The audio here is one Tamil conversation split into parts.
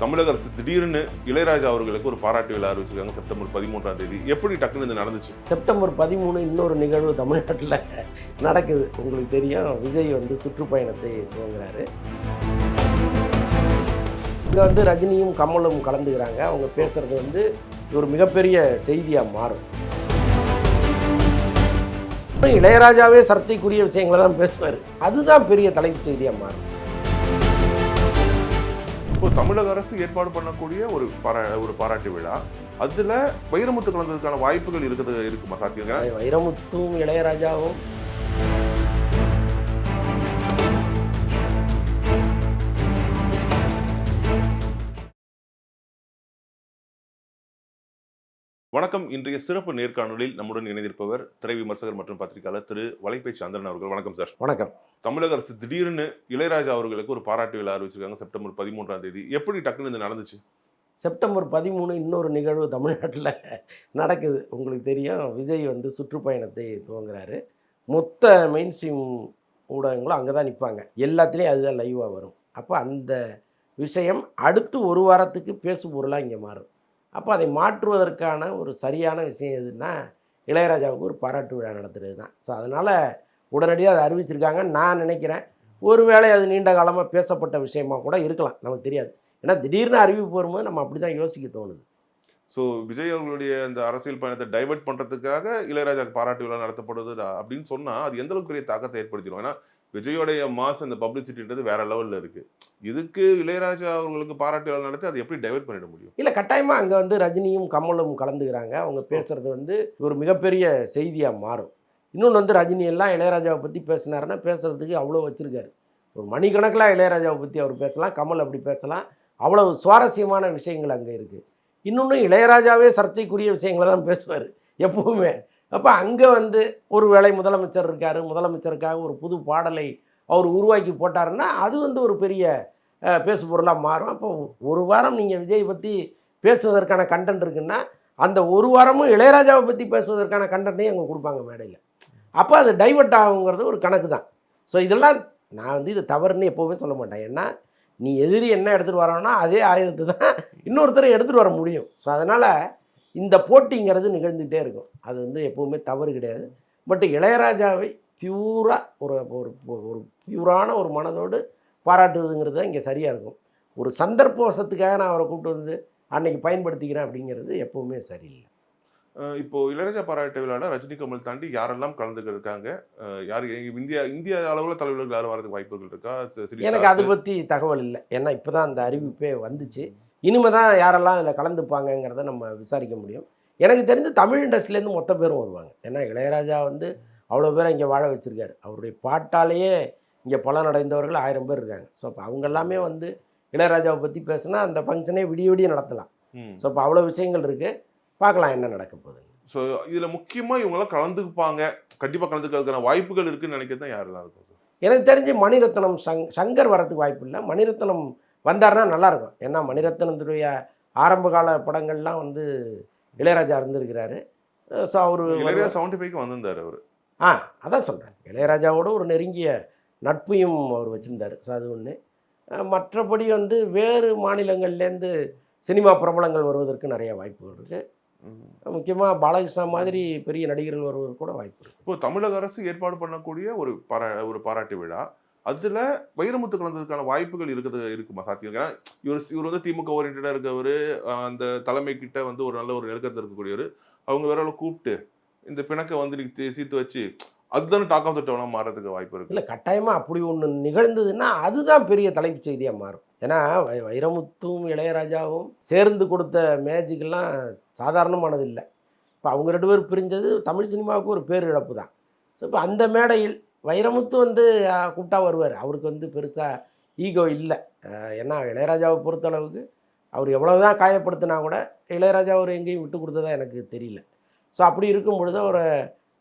தமிழக அரசு திடீர்னு இளையராஜா அவர்களுக்கு ஒரு பாராட்டு விழா அறிவிச்சிருக்காங்க செப்டம்பர் பதிமூன்றாம் தேதி. எப்படி டக்குன்னு இது நடந்துச்சு? செப்டம்பர் பதிமூணு இன்னொரு நிகழ்வு தமிழ்நாட்டில் நடக்குது. உங்களுக்கு தெரியும் விஜய் வந்து சுற்றுப்பயணத்தை துவங்குறாரு. இங்கே வந்து ரஜினியும் கமலும் கலந்துக்கிறாங்க. அவங்க பேசுறது வந்து ஒரு மிகப்பெரிய செய்தியாக மாறும். இளையராஜாவே சர்ச்சைக்குரிய விஷயங்களை தான் பேசுவார். அதுதான் பெரிய தலைப்பு செய்தியாக மாறும். இப்போ தமிழக அரசு ஏற்பாடு பண்ணக்கூடிய ஒரு பாரா ஒரு பாராட்டு விழா. அதில் வைரமுத்து கலந்ததுக்கான வாய்ப்புகள் இருக்குது இருக்குமா சாத்தியங்க வைரமுத்தும் இளையராஜாவும் வணக்கம். இன்றைய சிறப்பு நேர்காணலில் நம்முடன் இணைந்திருப்பவர் திரை விமர்சகர் மற்றும் பத்திரிகையாளர் திரு வலைப்பை சந்திரன் அவர்கள். வணக்கம் சார். வணக்கம். தமிழக அரசு திடீர்னு இளையராஜா அவர்களுக்கு ஒரு பாராட்டு விழா அறிவிச்சிருக்காங்க செப்டம்பர் பதிமூன்றாம் தேதி. எப்படி டக்குன்னு இது நடந்துச்சு? செப்டம்பர் பதிமூணு இன்னொரு நிகழ்வு தமிழ்நாட்டில் நடக்குது. உங்களுக்கு தெரியும் விஜய் வந்து சுற்றுப்பயணத்தை துவங்குறாரு. மொத்த மெயின் ஸ்ட்ரீம் ஊடகங்களும் அங்கே தான் நிற்பாங்க எல்லாத்துலேயும் அதுதான் லைவாக வரும். அப்போ அந்த விஷயம் அடுத்து ஒரு வாரத்துக்கு பேசு பொருளாக இங்கே மாறும். அப்போ அதை மாற்றுவதற்கான ஒரு சரியான விஷயம் எதுன்னா இளையராஜாவுக்கு ஒரு பாராட்டு விழா நடத்துறது தான் ஸோ அதனால் உடனடியாக அதை அறிவிச்சிருக்காங்கன்னு நான் நினைக்கிறேன். ஒருவேளை அது நீண்ட காலமாக பேசப்பட்ட விஷயமாக கூட இருக்கலாம் நமக்கு தெரியாது. ஏன்னா திடீர்னு அறிவிப்பு வரும்போது நம்ம அப்படி தான் யோசிக்க தோணுது. ஸோ விஜய் அவர்களுடைய அந்த அரசியல் பயணத்தை டைவர்ட் பண்ணுறதுக்காக இளையராஜாக்கு பாராட்டு விழா நடத்தப்படுது அப்படின்னு சொன்னால் அது எந்த தாக்கத்தை ஏற்படுத்திடும்? ஏன்னா விஜயோடைய மாஸ் அந்த பப்ளிசிட்டின்றது வேற லெவலில் இருக்கு. இதுக்கு இளையராஜா அவர்களுக்கு பாராட்டு நடத்தி அதை எப்படி டைவெர்ட் பண்ணிட முடியும்? இல்லை கட்டாயமாக அங்கே வந்து ரஜினியும் கமலும் கலந்துக்கிறாங்க. அவங்க பேசுகிறது வந்து ஒரு மிகப்பெரிய செய்தியாக மாறும். இன்னொன்று வந்து ரஜினி எல்லாம் இளையராஜாவை பற்றி பேசினாருன்னா பேசுறதுக்கு அவ்வளோ வச்சுருக்காரு. ஒரு மணிக்கணக்கில் இளையராஜாவை பற்றி அவர் பேசலாம் கமல் அப்படி பேசலாம். அவ்வளவு சுவாரஸ்யமான விஷயங்கள் அங்கே இருக்குது இன்னொன்று இளையராஜாவே சர்ச்சைக்குரிய விஷயங்களை தான் பேசுவார் எப்பவுமே. அப்போ அங்கே வந்து ஒரு வேளை முதலமைச்சர் இருக்கார் முதலமைச்சருக்காக ஒரு புது பாடலை அவர் உருவாக்கி போட்டாருன்னா அது வந்து ஒரு பெரிய பேசு பொருளாக மாறும். அப்போ ஒரு வாரம் நீங்கள் விஜய் பற்றி பேசுவதற்கான கண்டென்ட் இருக்குன்னா அந்த ஒரு வாரமும் இளையராஜாவை பற்றி பேசுவதற்கான கண்டென்ட்டையும் அங்கே கொடுப்பாங்க மேடையில். அப்போ அது டைவர்ட் ஆகுங்கிறது ஒரு கணக்கு தான். ஸோ இதெல்லாம் நான் வந்து இது தவறுன்னு எப்போவுமே சொல்ல மாட்டேன். ஏன்னா நீ எதிரி என்ன எடுத்துகிட்டு வரோன்னா அதே ஆயுதத்தை தான் இன்னொருத்தரை எடுத்துகிட்டு வர முடியும். ஸோ அதனால் இந்த போட்டிங்கிறது நிகழ்ந்துகிட்டே இருக்கும். அது வந்து எப்போவுமே தவறு கிடையாது. பட் இளையராஜாவை பியூராக ஒரு ஒரு ஒரு பியூரான ஒரு மனதோடு பாராட்டுவதுங்கிறது தான் இங்கே சரியாக இருக்கும். ஒரு சந்தர்ப்பவசத்துக்காக நான் அவரை கூப்பிட்டு வந்து அன்னைக்கு பயன்படுத்திக்கிறேன் அப்படிங்கிறது எப்போவுமே சரியில்லை. அஹ் இப்போ இளையராஜா பாராட்டு விழால ரஜினி கமல் தாண்டி யாரெல்லாம் கலந்துக்க இருக்காங்க அஹ் யார் இந்தியா இந்திய அளவுல தலைவர்கள் யாரும் வரதுக்கு வாய்ப்புகள் இருக்கா? எனக்கு அதை பற்றி தகவல் இல்லை. ஏன்னா இப்போ தான் அந்த அறிவிப்பே வந்துச்சு. இனிமே தான் யாரெல்லாம் அதில் கலந்துப்பாங்கங்கிறத நம்ம விசாரிக்க முடியும். எனக்கு தெரிஞ்சு தமிழ் இண்டஸ்ட்ரியிலேருந்து மொத்த பேரும் வருவாங்க. ஏன்னா இளையராஜா வந்து அவ்வளோ பேரை இங்கே வாழ வச்சுருக்காரு. அவருடைய பாட்டாலேயே இங்கே பலன் அடைந்தவர்கள் ஆயிரம் பேர் இருக்காங்க. ஸோ அப்போ அவங்க எல்லாமே வந்து இளையராஜாவை பற்றி பேசுனா அந்த ஃபங்க்ஷனே விடிய விடிய நடத்தலாம். ஸோ இப்போ அவ்வளோ விஷயங்கள் இருக்குது பார்க்கலாம் என்ன நடக்க போகுது ஸோ இதுல முக்கியமா இவங்க எல்லாம் கலந்துப்பாங்க. கண்டிப்பா கலந்துக்கிறதுக்கான வாய்ப்புகள் இருக்குன்னு நினைக்கிறது தான் யாரெல்லாம் இருக்கும் எனக்கு தெரிஞ்சு மணிரத்னம் சங் சங்கர் வரதுக்கு வாய்ப்பு இல்லை. மணிரத்னம் வந்தாருன்னா நல்லாயிருக்கும். ஏன்னா மணிரத்னத்துடைய ஆரம்ப கால படங்கள்லாம் வந்து இளையராஜா இருந்திருக்கிறாரு. ஸோ அவர் இளையராஜா செவன்டி ஃபைவ்க்கு வந்திருந்தாரு அவர். ஆ அதான் சொல்கிறேன் இளையராஜாவோட ஒரு நெருங்கிய நட்பையும் அவர் வச்சுருந்தார். ஸோ அது ஒன்று மற்றபடி வந்து வேறு மாநிலங்கள்லேருந்து சினிமா பிரபலங்கள் வருவதற்கு நிறைய வாய்ப்புகள் இருக்குது முக்கியமாக பாலகிருஷ்ணா மாதிரி பெரிய நடிகர்கள் வருவதற்கு கூட வாய்ப்பு இருக்குது இப்போ தமிழக அரசு ஏற்பாடு பண்ணக்கூடிய ஒரு பாரா ஒரு பாராட்டு விழா. அதில் வைரமுத்து கலந்ததுக்கான வாய்ப்புகள் இருக்குது இருக்குமா சாத்தியம்? ஏன்னா இவர் இவர் வந்து திமுக ஓரியன்டாக இருக்கவர் அந்த தலைமை கிட்ட வந்து ஒரு நல்ல ஒரு நெருக்கத்தில் இருக்கக்கூடியவர். அவங்க வேற கூப்பிட்டு இந்த பிணக்கை வந்து நீ சீர்த்து சீத்து வச்சு அதுதான் டாக் ஆஃப் த டவுனாக மாறதுக்கு வாய்ப்பு இருக்கு. இல்லை கட்டாயமாக அப்படி ஒன்று நிகழ்ந்ததுன்னா அதுதான் பெரிய தலைப்புச் செய்தியாக மாறும். ஏன்னா வை வைரமுத்தும் இளையராஜாவும் சேர்ந்து கொடுத்த மேஜிக்கெல்லாம் சாதாரணமானது இல்லை இப்போ அவங்க ரெண்டு பேரும் பிரிஞ்சது தமிழ் சினிமாவுக்கு ஒரு பேரிழப்பு தான் ஸோ இப்போ அந்த மேடையில் வைரமுத்து வந்து கூப்பிட்டா வருவார். அவருக்கு வந்து பெருசாக ஈகோ இல்லை. ஏன்னா இளையராஜாவை பொறுத்தளவுக்கு அவர் எவ்வளவு தான் காயப்படுத்தினா கூட இளையராஜா அவர் எங்கேயும் விட்டு கொடுத்ததா எனக்கு தெரியல. ஸோ அப்படி இருக்கும் பொழுது ஒரு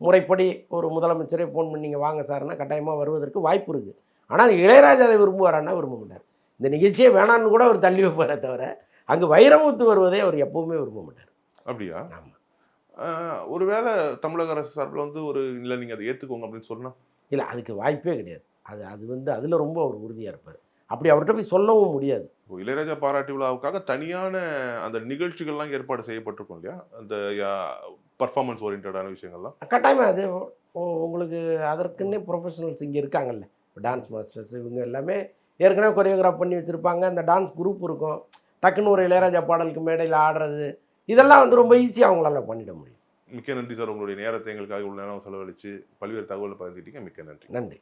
முறைப்படி ஒரு முதலமைச்சரே ஃபோன் பண்ணிங்க வாங்க சார்னா கட்டாயமாக வருவதற்கு வாய்ப்பு இருக்குது ஆனால் இளையராஜா அதை விரும்புவாரான்னா விரும்ப மாட்டார் இந்த நிகழ்ச்சியே வேணான்னு கூட அவர் தள்ளி வைப்பாரே தவிர அங்கே வைரமுத்து வருவதை அவர் எப்பவுமே விரும்ப மாட்டார். அப்படியா? ஆமாம் ஒருவேளை தமிழக அரசு சார்பில் வந்து ஒரு இல்லை நீங்க அதை ஏத்துக்கோங்க அப்படின்னு சொன்னா இல்லை அதுக்கு வாய்ப்பே கிடையாது. அது அது வந்து அதில் ரொம்ப அவர் உறுதியாக இருப்பார். அப்படி அவர்கிட்ட போய் சொல்லவும் முடியாது. இளையராஜா பாராட்டு விழாவுக்காக தனியான அந்த நிகழ்ச்சிகள்லாம் ஏற்பாடு செய்யப்பட்டிருக்கும் இல்லையா? அந்த பர்ஃபார்மன்ஸ் ஓரியன்டான விஷயங்கள்லாம்? கட்டாயமாக அது உங்களுக்கு அதற்குன்னே ப்ரொஃபஷனல்ஸ் இங்கே இருக்காங்கல்ல. டான்ஸ் மாஸ்டர்ஸ் இவங்க எல்லாமே ஏற்கனவே கொரியோகிராஃப் பண்ணி வச்சுருப்பாங்க. அந்த டான்ஸ் குரூப் இருக்கும். டக்குன்னு ஒரு இளையராஜா பாடலுக்கு மேடையில் ஆடுறது. இதெல்லாம் வந்து ரொம்ப ஈஸியாக அவங்களால பண்ணிட முடியும். மிக்க நன்றி சார். உங்களுடைய நேரத்தை எங்களுக்காக உள்ள நேரம் செலவழித்து பல்வேறு தகவலை பகிர்ந்துட்டீங்க மிக்க நன்றி. நன்றி.